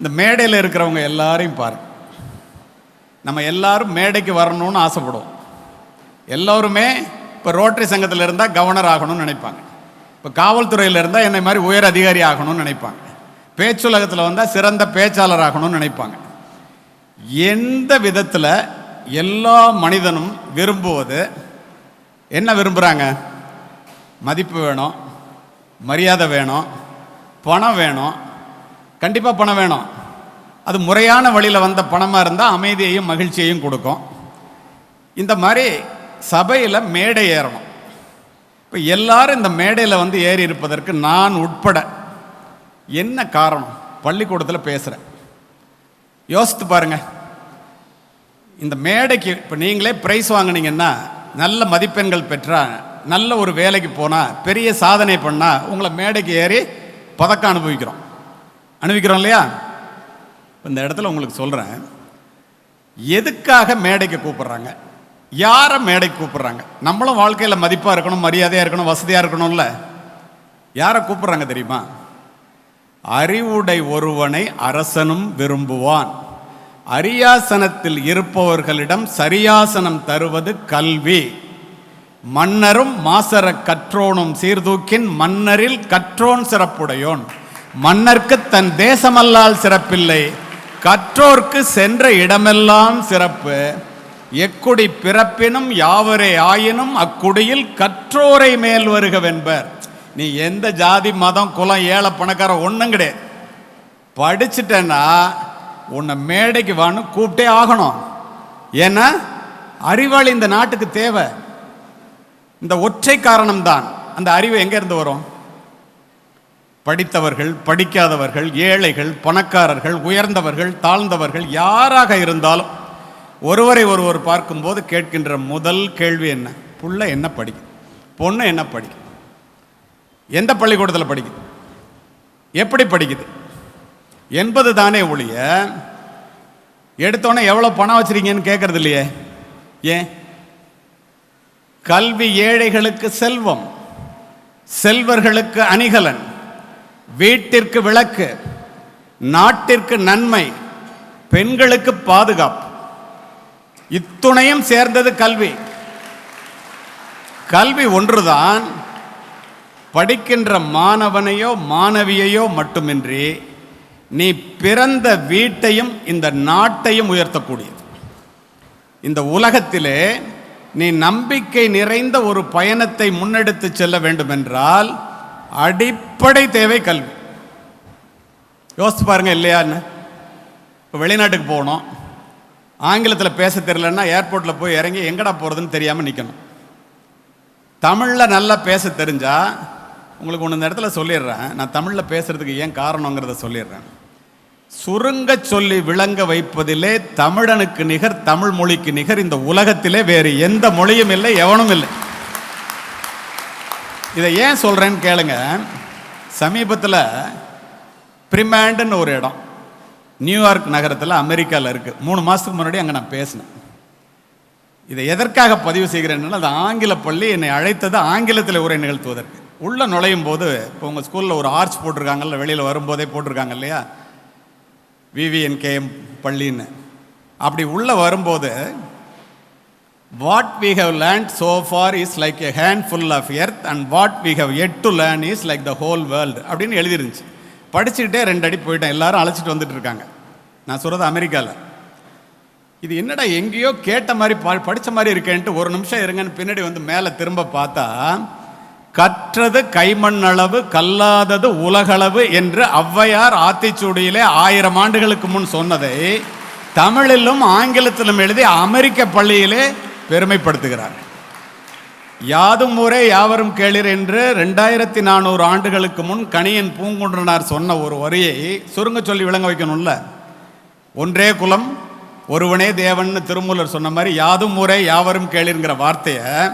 இந்த மேடையில் இருக்கிறவங்க எல்லாரையும் பாருங்க நம்ம எல்லாரும் மேடைக்கு வரணும்னு ஆசைப்படுவோம். எல்லோருமே இப்போ ரோட்டரி சங்கத்தில் இருந்தால் கவர்னர் ஆகணும்னு நினைப்பாங்க. இப்போ காவல்துறையில் இருந்தால் என்னை மாதிரி உயர் அதிகாரி ஆகணும்னு நினைப்பாங்க. பேச்சுலகத்தில் வந்தால் சிறந்த பேச்சாளர் ஆகணும்னு நினைப்பாங்க. எந்த விதத்தில் எல்லா மனிதனும் விரும்புவது என்ன விரும்புகிறாங்க மதிப்பு வேணும் மரியாதை வேணும் பணம் வேணும் கண்டிப்பாக பணம் வேணும். அது முறையான வழியில் வந்த பணமாக இருந்தால் அமைதியையும் மகிழ்ச்சியையும் கொடுக்கும். இந்த மாதிரி சபையில் மேடை ஏறணும். இப்போ எல்லாரும் இந்த மேடையில் வந்து ஏறி இருப்பதற்கு நான் உட்பட என்ன காரணம்? பள்ளிக்கூடத்தில் பேசுகிறேன் யோசித்து பாருங்க. இந்த மேடைக்கு இப்போ நீங்களே ப்ரைஸ் வாங்குனீங்கன்னா நல்ல மதிப்பெண்கள் பெற்றால் நல்ல ஒரு வேலைக்கு போனால் பெரிய சாதனை பண்ணால் உங்களை மேடைக்கு ஏறி பதக்கம் அனுபவிக்கிறோம். அனுபவிக்கிறோம் இல்லையா? இந்த இடத்துல உங்களுக்கு சொல்கிறேன் எதுக்காக மேடைக்கு கூப்பிடுறாங்க? யாரை மேடைக்கு கூப்பிடுறாங்க? நம்மளும் வாழ்க்கையில் மதிப்பாக இருக்கணும் மரியாதையாக இருக்கணும் வசதியாக இருக்கணும்ல. யாரை கூப்பிட்றாங்க தெரியுமா? அறிவுடை ஒருவனை அரசனும் விரும்புவான். அரியாசனத்தில் இருப்பவர்களிடம் சரியாசனம் தருவது கல்வி. மன்னரும் மாசர கற்றோனும் சீர்தூக்கின் மன்னரில் கற்றோன் சிறப்புடையோன். மன்னர்க்கு தன் தேசமல்லால் சிறப்பில்லை. கற்றோர்க்கு சென்ற இடமெல்லாம் சிறப்பு. எக்குடி பிறப்பினும் யாவரே ஆயினும் அக்குடியில் கற்றோரை மேல் வருகவென்பர். நீ எந்த ஜாதி மதம் குலம் ஏழை பணக்கார ஒன்றும் கிடையாது. படிச்சுட்டேன்னா உன்னை மேடைக்கு வான்னு கூப்பிட்டே ஆகணும். ஏன்னா அறிவாளி இந்த நாட்டுக்கு தேவை. இந்த ஒற்றை காரணம்தான். அந்த அறிவு எங்கேருந்து வரும்? படித்தவர்கள் படிக்காதவர்கள் ஏழைகள் பணக்காரர்கள் உயர்ந்தவர்கள் தாழ்ந்தவர்கள் யாராக இருந்தாலும் ஒருவரை ஒருவர் பார்க்கும்போது கேட்கின்ற முதல் கேள்வி என்ன? புள்ள என்ன படிக்கும்? பொண்ணு என்ன படிக்கும்? எந்த பள்ளிக்கூடத்தில் படிக்குது? எப்படி படிக்குது? என்பது தானே ஒழிய எடுத்தோடனே எவ்வளோ பணம் வச்சிருக்கீங்கன்னு கேட்கறது இல்லையே? ஏன்? கல்வி ஏழைகளுக்கு செல்வம் செல்வர்களுக்கு அணிகலன் வீட்டிற்கு விளக்கு நாட்டிற்கு நன்மை பெண்களுக்கு பாதுகாப்பு. இத்துணையும் சேர்ந்தது கல்வி. கல்வி ஒன்றுதான் படிக்கின்ற மாணவனையோ மாணவியையோ மட்டுமின்றி நீ பிறந்த வீட்டையும் இந்த நாட்டையும் உயர்த்தக்கூடியது. இந்த உலகத்திலே நீ நம்பிக்கை நிறைந்த ஒரு பயணத்தை முன்னெடுத்து செல்ல வேண்டுமென்றால் அடிப்படை தேவை கல்வி. யோசித்து பாருங்க இல்லையான்னு. இப்போ வெளிநாட்டுக்கு போகணும். ஆங்கிலத்தில் பேச தெரியலன்னா ஏர்போர்ட்டில் போய் இறங்கி எங்கடா போகிறதுன்னு தெரியாமல் நிற்கணும் தமிழில் நல்லா பேச தெரிஞ்சால் உங்களுக்கு ஒன்று இந்த இடத்துல சொல்லிடுறேன். நான் தமிழில் பேசுகிறதுக்கு ஏன் காரணங்கிறத சொல்லிடுறேன். சுருங்க சொல்லி விளங்க வைப்பதிலே தமிழனுக்கு நிகர் தமிழ் மொழிக்கு நிகர் இந்த உலகத்திலே வேறு எந்த மொழியும் இல்லை எவனும் இல்லை. இதை ஏன் சொல்கிறேன்னு கேளுங்க. சமீபத்தில் பிரிமேண்டுன்னு ஒரு இடம். நியூயார்க் நகரத்தில் அமெரிக்காவில் இருக்குது மூணு மாதத்துக்கு முன்னாடி அங்கே நான் பேசினேன். இதை எதற்காக பதிவு செய்கிறேன்னா அது ஆங்கில பள்ளி என்னை அழைத்தது ஆங்கிலத்தில் உரை நிகழ்த்துவதற்கு. உள்ளே நுழையும் போது இப்போ உங்கள் ஸ்கூலில் ஒரு ஆர்ச் போட்டிருக்காங்கல்ல வெளியில் வரும்போதே போட்டிருக்காங்க இல்லையா? விவிஎன்கேஎம் பள்ளின்னு. அப்படி உள்ளே வரும்போது what we have learnt so far is like a handful of earth and what we have yet to learn is like the whole world அப்படின்னு எழுதிருந்துச்சு. படிச்சுக்கிட்டே ரெண்டு அடி போயிட்டேன். எல்லாரும் அழைச்சிட்டு வந்துட்டு இருக்காங்க. நான் சொல்கிறது அமெரிக்காவில் இது என்னடா எங்கேயோ கேட்ட மாதிரி ப படித்த மாதிரி இருக்கேன்ட்டு ஒரு நிமிஷம் இருங்கன்னு பின்னாடி வந்து மேலே திரும்ப பார்த்தா கற்றது கைமண்ணளவு கல்லாதது உலகளவு என்று ஔவையார் ஆத்திச்சூடியிலே ஆயிரம் ஆண்டுகளுக்கு முன் சொன்னதை தமிழிலும் ஆங்கிலத்திலும் எழுதி அமெரிக்க பள்ளியிலே பெருமைப்படுத்துகிறார். யாதும் ஊரே யாவரும் கேளிர் என்று ரெண்டாயிரத்தி நானூறு ஆண்டுகளுக்கு முன் கணியன் பூங்குன்றனார் சொன்ன ஒரு வரியை சுருங்க சொல்லி விளங்க வைக்கணும்ல? ஒன்றே குலம் ஒருவனே தேவன்னு திருமூலர் சொன்ன மாதிரி யாதும் ஊரே யாவரும் கேளிருங்கிற வார்த்தையை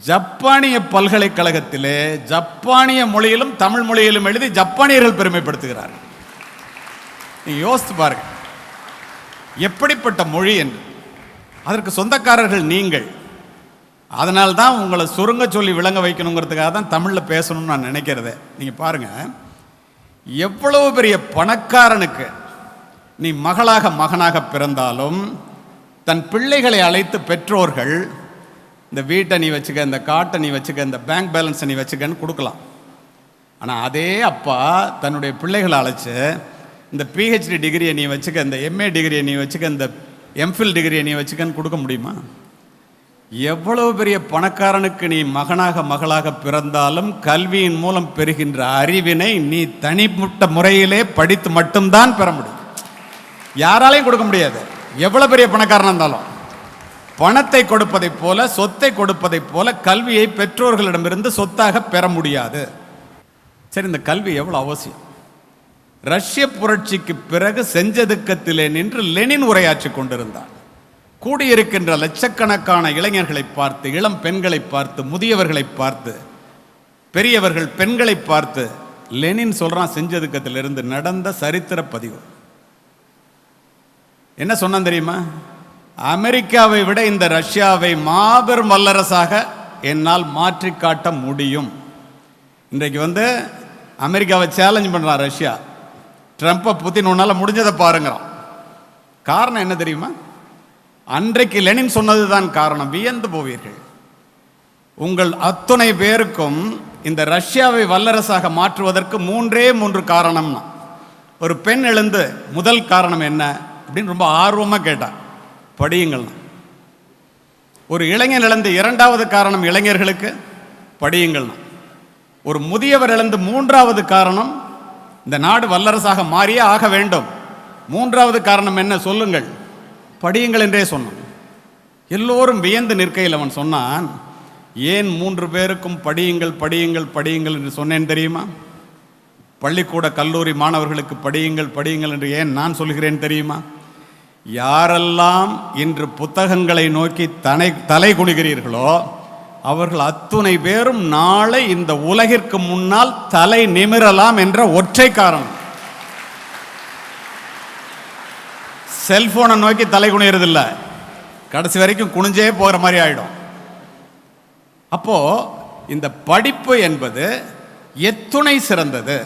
ஜப்பானிய பல்கலைக்கழகத்திலே ஜப்பானிய மொழியிலும் தமிழ் மொழியிலும் எழுதி ஜப்பானியர்கள் பெருமைப்படுத்துகிறார். நீ யோசித்து பாருங்க. எப்படிப்பட்ட மொழி என்று. அதற்கு சொந்தக்காரர்கள் நீங்கள். அதனால் தான் உங்களை சுருங்க சொல்லி விளங்க வைக்கணுங்கிறதுக்காக தான் தமிழில் பேசணும்னு நான் நினைக்கிறதே. நீங்கள் பாருங்கள் எவ்வளவு பெரிய பணக்காரனுக்கு நீ மகளாக மகனாக பிறந்தாலும் தன் பிள்ளைகளை அழைத்து பெற்றோர்கள் இந்த வீட்டை நீ வச்சுக்க இந்த காட்டை நீ வச்சுக்க இந்த பேங்க் பேலன்ஸை நீ வச்சுக்கன்னு கொடுக்கலாம். ஆனால் அதே அப்பா தன்னுடைய பிள்ளைகளை அழைச்சி இந்த பிஹெச்டி டிகிரியை நீ வச்சுக்க இந்த எம்ஏ டிகிரியை நீ வச்சுக்க இந்த எம்ஃபில் டிகிரியை நீ வச்சுக்கன்னு கொடுக்க முடியுமா? எவ்வளவு பெரிய பணக்காரனுக்கு நீ மகனாக மகளாக பிறந்தாலும் கல்வியின் மூலம் பெறுகின்ற அறிவினை நீ தனிப்பட்ட முறையிலே படித்து மட்டும்தான் பெற முடியும். யாராலையும் கொடுக்க முடியாது. எவ்வளவு பெரிய பணக்காரனாக இருந்தாலும். பணத்தை கொடுப்பதைப் போல சொத்தை கொடுப்பதைப் போல கல்வியை பெற்றோர்களிடமிருந்து சொத்தாக பெற முடியாது. சரி இந்த கல்வி எவ்வளோ அவசியம்? ரஷ்ய புரட்சிக்கு பிறகு செஞ்சதுக்கத்திலே நின்று லெனின் உரையாற்றி கொண்டிருந்தார். கூடியிருக்கின்ற லட்சக்கணக்கான இளைஞர்களை பார்த்து இளம் பெண்களை பார்த்து முதியவர்களை பார்த்து பெரியவர்கள் பெண்களை பார்த்து லெனின் சொல்றான் செஞ்சதுக்கத்திலிருந்து நடந்த சரித்திர பதிவு. என்ன சொன்னான் தெரியுமா? அமெரிக்காவை விட இந்த ரஷ்யாவை மாபெரும் வல்லரசாக என்னால் மாற்றி காட்ட முடியும். இன்றைக்கு வந்து அமெரிக்காவை சேலஞ்ச் பண்ணுறான் ரஷ்யா. ட்ரம்ப்பை புத்தின் உன்னால் முடிஞ்சதை பாருங்கிறான். காரணம் என்ன தெரியுமா? அன்றைக்கு லெனின் சொன்னதுதான் காரணம். வியந்து போவீர்கள். உங்கள் அத்துணை பேருக்கும் இந்த ரஷ்யாவை வல்லரசாக மாற்றுவதற்கு மூன்றே மூன்று காரணம்னா. ஒரு பெண் எழுந்து முதல் காரணம் என்ன? அப்படின்னு ரொம்ப ஆர்வமாக கேட்டான் படியுங்கள். ஒரு இளைஞன் இழந்து இரண்டாவது காரணம் இளைஞர்களுக்கு படியுங்கள். ஒரு முதியவர் இழந்து மூன்றாவது காரணம் இந்த நாடு வல்லரசாக மாறியே ஆக வேண்டும். மூன்றாவது காரணம் என்ன சொல்லுங்கள். படியுங்கள் என்றே சொன்னான். எல்லோரும் வியந்து நிற்கையில் அவன் சொன்னான் ஏன் மூன்று பேருக்கும் படியுங்கள் படியுங்கள் படியுங்கள் என்று சொன்னேன் தெரியுமா? பள்ளிக்கூட கல்லூரி மாணவர்களுக்கு படியுங்கள் படியுங்கள் என்று ஏன் நான் சொல்கிறேன் தெரியுமா? யாரெல்லாம் இன்று புத்தகங்களை நோக்கி தனை தலை குனிகிறீர்களோ அவர்கள் அத்துணை பேரும் நாளை இந்த உலகிற்கு முன்னால் தலை நிமிரலாம் என்ற ஒற்றை காரணம் செல்போனை நோக்கி தலை குனியறதில்ல. கடைசி வரைக்கும் குனிஞ்சே போகிற மாதிரி ஆயிடும். அப்போ இந்த படிப்பு என்பது எத்துணை சிறந்தது.